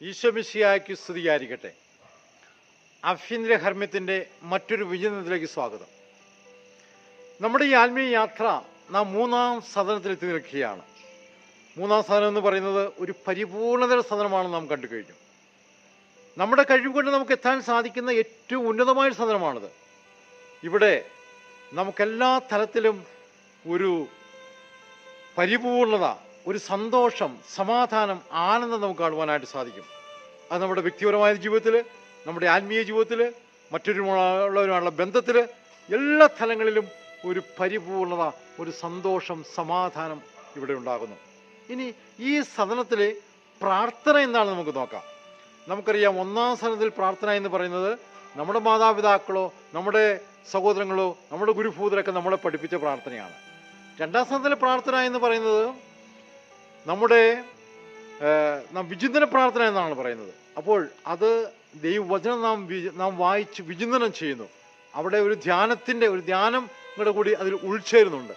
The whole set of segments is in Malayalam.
ഈശ്വമിശിയായ്ക്ക് സ്തുതിയായിരിക്കട്ടെ. അഭ്യന്തര ഹർമ്മ്യത്തിന്റെ മറ്റൊരു വിജയത്തിലേക്ക് സ്വാഗതം. നമ്മുടെ ഈ ആത്മീയ യാത്ര നാം മൂന്നാം സദനത്തിലെത്തി നിൽക്കുകയാണ്. മൂന്നാം സദനം എന്ന് പറയുന്നത് ഒരു പരിപൂർണതയുടെ സദനമാണ് നാം കണ്ടു കഴിഞ്ഞു. നമ്മുടെ കഴിവ് കൊണ്ട് നമുക്ക് എത്താൻ സാധിക്കുന്ന ഏറ്റവും ഉന്നതമായ സദനമാണിത്. ഇവിടെ നമുക്കെല്ലാ തലത്തിലും ഒരു പരിപൂർണത ഒരു സന്തോഷം സമാധാനം ആനന്ദം നമുക്ക് കാണുവാനായിട്ട് സാധിക്കും. അത് നമ്മുടെ വ്യക്തിപരമായ ജീവിതത്തിൽ നമ്മുടെ ആത്മീയ ജീവിതത്തിൽ മറ്റൊരുമുള്ളവരുമായുള്ള ബന്ധത്തിൽ എല്ലാ തലങ്ങളിലും ഒരു പരിപൂർണത ഒരു സന്തോഷം സമാധാനം ഇവിടെ ഉണ്ടാകുന്നു. ഇനി ഈ സദനത്തിലെ പ്രാർത്ഥന എന്താണ് നമുക്ക് നോക്കാം. നമുക്കറിയാം ഒന്നാം സദനത്തിൽ പ്രാർത്ഥന എന്ന് പറയുന്നത് നമ്മുടെ മാതാപിതാക്കളോ നമ്മുടെ സഹോദരങ്ങളോ നമ്മുടെ ഗുരുഭൂതരൊക്കെ നമ്മളെ പഠിപ്പിച്ച പ്രാർത്ഥനയാണ്. രണ്ടാം സ്ഥാനത്തിലെ പ്രാർത്ഥന എന്ന് പറയുന്നത് നമ്മുടെ വിചിന്തന പ്രാർത്ഥന എന്നാണ് പറയുന്നത്. അപ്പോൾ അത് ദൈവവചനം നാം നാം വായിച്ച് വിചിന്തനം ചെയ്യുന്നു. അവിടെ ഒരു ധ്യാനത്തിന്റെ ഒരു ധ്യാനം കൂടെ അതിൽ ഉൾച്ചേരുന്നുണ്ട്.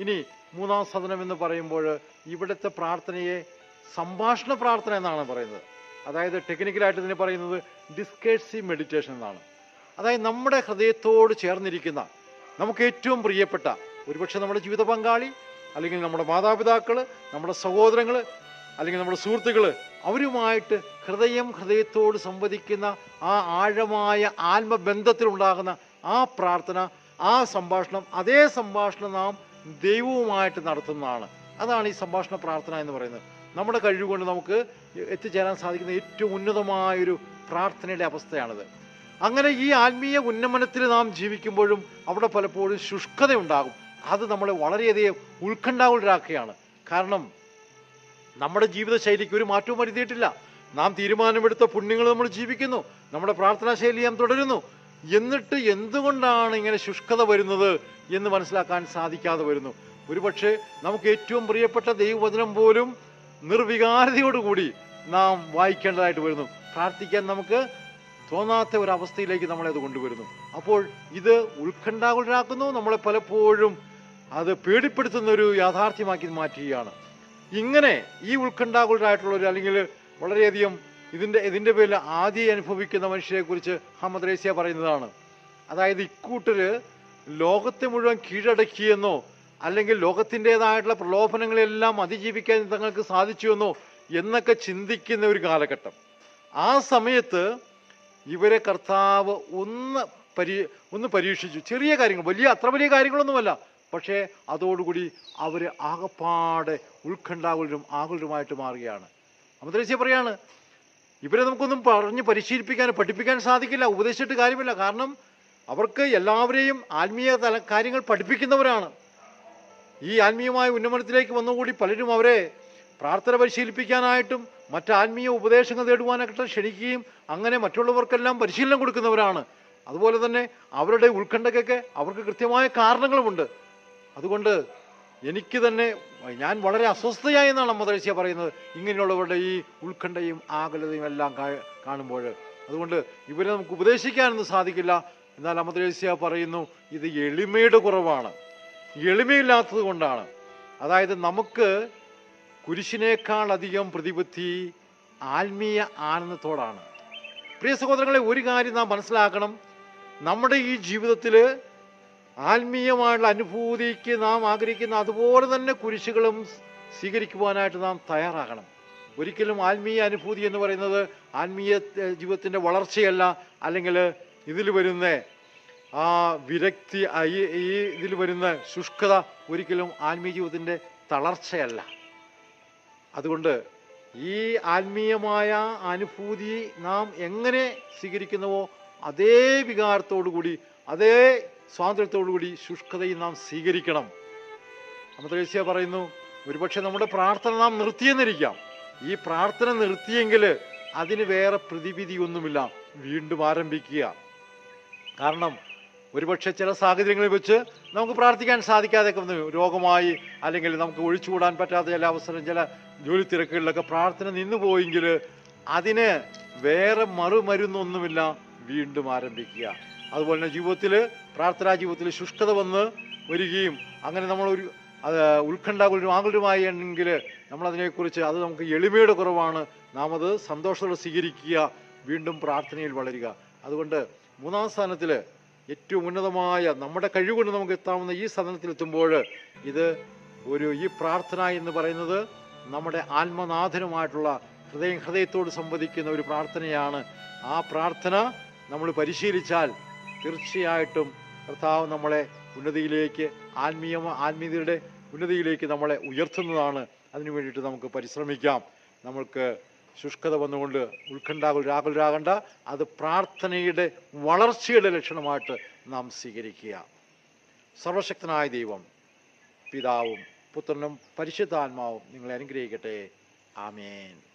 ഇനി മൂന്നാം സദനം എന്ന് പറയുമ്പോൾ ഇവിടുത്തെ പ്രാർത്ഥനയെ സംഭാഷണ പ്രാർത്ഥന എന്നാണ് പറയുന്നത്. അതായത് ടെക്നിക്കലായിട്ട് ഇതിനെ പറയുന്നത് ഡിസ്കേഴ്സീവ് മെഡിറ്റേഷൻ എന്നാണ്. അതായത് നമ്മുടെ ഹൃദയത്തോട് ചേർന്നിരിക്കുന്ന നമുക്ക് ഏറ്റവും പ്രിയപ്പെട്ട ഒരുപക്ഷെ നമ്മുടെ ജീവിത പങ്കാളി അല്ലെങ്കിൽ നമ്മുടെ മാതാപിതാക്കൾ നമ്മുടെ സഹോദരങ്ങൾ അല്ലെങ്കിൽ നമ്മുടെ സുഹൃത്തുക്കൾ അവരുമായിട്ട് ഹൃദയം ഹൃദയത്തോട് സംവദിക്കുന്ന ആ ആഴമായ ആത്മബന്ധത്തിലുണ്ടാകുന്ന ആ പ്രാർത്ഥന ആ സംഭാഷണം അതേ സംഭാഷണം നാം ദൈവവുമായിട്ട് നടത്തുന്നതാണ്. അതാണ് ഈ സംഭാഷണ പ്രാർത്ഥന എന്ന് പറയുന്നത്. നമ്മുടെ കഴിവുകൊണ്ട് നമുക്ക് എത്തിച്ചേരാൻ സാധിക്കുന്ന ഏറ്റവും ഉന്നതമായൊരു പ്രാർത്ഥനയുടെ അവസ്ഥയാണിത്. അങ്ങനെ ഈ ആത്മീയ ഉന്നമനത്തിൽ നാം ജീവിക്കുമ്പോഴും അവിടെ പലപ്പോഴും ശുഷ്കതയുണ്ടാകും. അത് നമ്മളെ വളരെയധികം ഉത്കണ്ഠാകുലരാക്കുകയാണ്. കാരണം നമ്മുടെ ജീവിതശൈലിക്ക് ഒരു മാറ്റവും വരുത്തിയിട്ടില്ല. നാം തീരുമാനമെടുത്ത പുണ്യങ്ങൾ നമ്മൾ ജീവിക്കുന്നു. നമ്മുടെ പ്രാർത്ഥനാ ശൈലി നാം തുടരുന്നു. എന്നിട്ട് എന്തുകൊണ്ടാണ് ഇങ്ങനെ ശുഷ്കത വരുന്നത് എന്ന് മനസ്സിലാക്കാൻ സാധിക്കാതെ വരുന്നു. ഒരുപക്ഷെ നമുക്ക് ഏറ്റവും പ്രിയപ്പെട്ട ദൈവവചനം പോലും നിർവികാരതയോടുകൂടി നാം വായിക്കേണ്ടതായിട്ട് വരുന്നു. പ്രാർത്ഥിക്കാൻ നമുക്ക് തോന്നാത്ത ഒരു അവസ്ഥയിലേക്ക് നമ്മളെ അത് കൊണ്ടുവരുന്നു. അപ്പോൾ ഇത് ഉത്കണ്ഠാകുലരാക്കുന്നു. നമ്മളെ പലപ്പോഴും അത് പേടിപ്പെടുത്തുന്ന ഒരു യാഥാർത്ഥ്യമാക്കി മാറ്റുകയാണ്. ഇങ്ങനെ ഈ ഉത്കണ്ഠാകുലരായിട്ടുള്ളവർ അല്ലെങ്കിൽ വളരെയധികം ഇതിന്റെ ഇതിന്റെ പേരിൽ ആദ്യം അനുഭവിക്കുന്ന മനുഷ്യരെ കുറിച്ച് ഹമ്മദ് റേസ്യ പറയുന്നതാണ്. അതായത് ഇക്കൂട്ടർ ലോകത്തെ മുഴുവൻ കീഴടക്കിയെന്നോ അല്ലെങ്കിൽ ലോകത്തിന്റെതായിട്ടുള്ള പ്രലോഭനങ്ങളെല്ലാം അതിജീവിക്കാൻ തങ്ങൾക്ക് സാധിച്ചുവെന്നോ എന്നൊക്കെ ചിന്തിക്കുന്ന ഒരു കാലഘട്ടം. ആ സമയത്ത് ഇവരെ കർത്താവ് ഒന്ന് പരി ഒന്ന് പരീക്ഷിച്ചു. ചെറിയ കാര്യങ്ങൾ വലിയ അത്ര വലിയ കാര്യങ്ങളൊന്നുമല്ല. പക്ഷേ അതോടുകൂടി അവർ ആകപ്പാടെ ഉത്കണ്ഠാകുലരും ആകുലരുമായിട്ട് മാറുകയാണ്. അമദ്രേസ്യ പറയാണ് ഇവരെ നമുക്കൊന്നും പറഞ്ഞ് പരിശീലിപ്പിക്കാൻ പഠിപ്പിക്കാൻ സാധിക്കില്ല ഉപദേശിച്ചിട്ട് കാര്യമില്ല. കാരണം അവർക്ക് എല്ലാവരെയും ആത്മീയ തല കാര്യങ്ങൾ പഠിപ്പിക്കുന്നവരാണ്. ഈ ആത്മീയമായ ഉന്നമനത്തിലേക്ക് വന്നുകൂടി പലരും അവരെ പ്രാർത്ഥന പരിശീലിപ്പിക്കാനായിട്ടും മറ്റ് ആത്മീയ ഉപദേശങ്ങൾ നേടുവാനായിട്ട് ക്ഷണിക്കുകയും അങ്ങനെ മറ്റുള്ളവർക്കെല്ലാം പരിശീലനം കൊടുക്കുന്നവരാണ്. അതുപോലെ തന്നെ അവരുടെ ഉത്കണ്ഠക്കൊക്കെ അവർക്ക് കൃത്യമായ കാരണങ്ങളുമുണ്ട്. അതുകൊണ്ട് എനിക്ക് തന്നെ ഞാൻ വളരെ അസ്വസ്ഥയായി എന്നാണ് മദർശിയ പറയുന്നത്. ഇങ്ങനെയുള്ളവരുടെ ഈ ഉത്കണ്ഠയും ആകുലതയും എല്ലാം കാണുമ്പോൾ. അതുകൊണ്ട് ഇവരെ നമുക്ക് ഉപദേശിക്കാനൊന്നും സാധിക്കില്ല. എന്നാൽ അമദ്രേസ്യ പറയുന്നു ഇത് എളിമയുടെ കുറവാണ്. എളിമയില്ലാത്തത് കൊണ്ടാണ്. അതായത് നമുക്ക് കുരിശിനേക്കാൾ അധികം പ്രതിബുദ്ധി ആത്മീയ ആനന്ദത്തോടാണ്. പ്രിയ സഹോദരങ്ങളെ ഒരു കാര്യം നാം മനസ്സിലാക്കണം. നമ്മുടെ ഈ ജീവിതത്തിൽ ആത്മീയമായുള്ള അനുഭൂതിക്ക് നാം ആഗ്രഹിക്കുന്ന അതുപോലെ തന്നെ കുരിശുകളും സ്വീകരിക്കുവാനായിട്ട് നാം തയ്യാറാകണം. ഒരിക്കലും ആത്മീയ അനുഭൂതി എന്ന് പറയുന്നത് ആത്മീയ ജീവിതത്തിന്റെ വളർച്ചയല്ല അല്ലെങ്കിൽ ഇതിൽ വരുന്ന ആ വിരക്തി ഈ ഈ ഇതിൽ വരുന്ന ശുഷ്കത ഒരിക്കലും ആത്മീയ ജീവിതത്തിന്റെ തളർച്ചയല്ല. അതുകൊണ്ട് ഈ ആത്മീയമായ അനുഭൂതി നാം എങ്ങനെ സ്വീകരിക്കുന്നുവോ അതേ വികാരത്തോടു കൂടി അതേ സ്വാതന്ത്ര്യത്തോടു കൂടി ശുഷ്കതയും നാം സ്വീകരിക്കണം. അമൃതേശ്യ പറയുന്നു ഒരുപക്ഷെ നമ്മുടെ പ്രാർത്ഥന നാം നിർത്തിയെന്നിരിക്കാം. ഈ പ്രാർത്ഥന നിർത്തിയെങ്കിൽ അതിന് വേറെ പ്രതിവിധി ഒന്നുമില്ല. വീണ്ടും ആരംഭിക്കുക. കാരണം ഒരുപക്ഷെ ചില സാഹചര്യങ്ങളിൽ വെച്ച് നമുക്ക് പ്രാർത്ഥിക്കാൻ സാധിക്കാതെയൊക്കെ വന്നു രോഗമായി അല്ലെങ്കിൽ നമുക്ക് ഒഴിച്ചുകൂടാൻ പറ്റാത്ത ചില അവസരം ചില ജോലി തിരക്കുകളിലൊക്കെ പ്രാർത്ഥന നിന്നു പോയെങ്കിൽ അതിന് വേറെ മറുമരുന്നൊന്നുമില്ല. വീണ്ടും ആരംഭിക്കുക. അതുപോലെ തന്നെ ജീവിതത്തിൽ പ്രാർത്ഥനാ ജീവിതത്തിൽ ശുഷ്കത വന്ന് വരികയും അങ്ങനെ നമ്മൾ ഒരു അത് ഉത്കണ്ഠാകുലരും ആകുലരുമായെങ്കിൽ നമ്മളതിനെക്കുറിച്ച് അത് നമുക്ക് എളിമയുടെ കുറവാണ്. നാം അത് സന്തോഷത്തോടെ സ്വീകരിക്കുക വീണ്ടും പ്രാർത്ഥനയിൽ വളരുക. അതുകൊണ്ട് മൂന്നാം സ്ഥാനത്തിൽ ഏറ്റവും ഉന്നതമായ നമ്മുടെ കഴിവുകൊണ്ട് നമുക്ക് എത്താവുന്ന ഈ സദനത്തിൽ എത്തുമ്പോൾ ഇത് ഒരു ഈ പ്രാർത്ഥന എന്ന് പറയുന്നത് നമ്മുടെ ആത്മനാഥനുമായിട്ടുള്ള ഹൃദയം ഹൃദയത്തോട് സംവദിക്കുന്ന ഒരു പ്രാർത്ഥനയാണ്. ആ പ്രാർത്ഥന നമ്മൾ പരിശീലിച്ചാൽ തീർച്ചയായിട്ടും കർത്താവ് നമ്മളെ ഉന്നതിയിലേക്ക് ആത്മീയ ആത്മീയതയുടെ ഉന്നതിയിലേക്ക് നമ്മളെ ഉയർത്തുന്നതാണ്. അതിനു വേണ്ടിയിട്ട് നമുക്ക് പരിശ്രമിക്കാം. നമ്മൾക്ക് ശുഷ്കത വന്നുകൊണ്ട് ഉത്കണ്ഠാകുൽ രാകുലരാകണ്ട. അത് പ്രാർത്ഥനയുടെ വളർച്ചയുടെ ലക്ഷണമായിട്ട് നാം സ്വീകരിക്കുക. സർവശക്തനായ ദൈവം പിതാവും പുത്രനും പരിശുദ്ധാത്മാവും നിങ്ങളെ അനുഗ്രഹിക്കട്ടെ. ആമേൻ.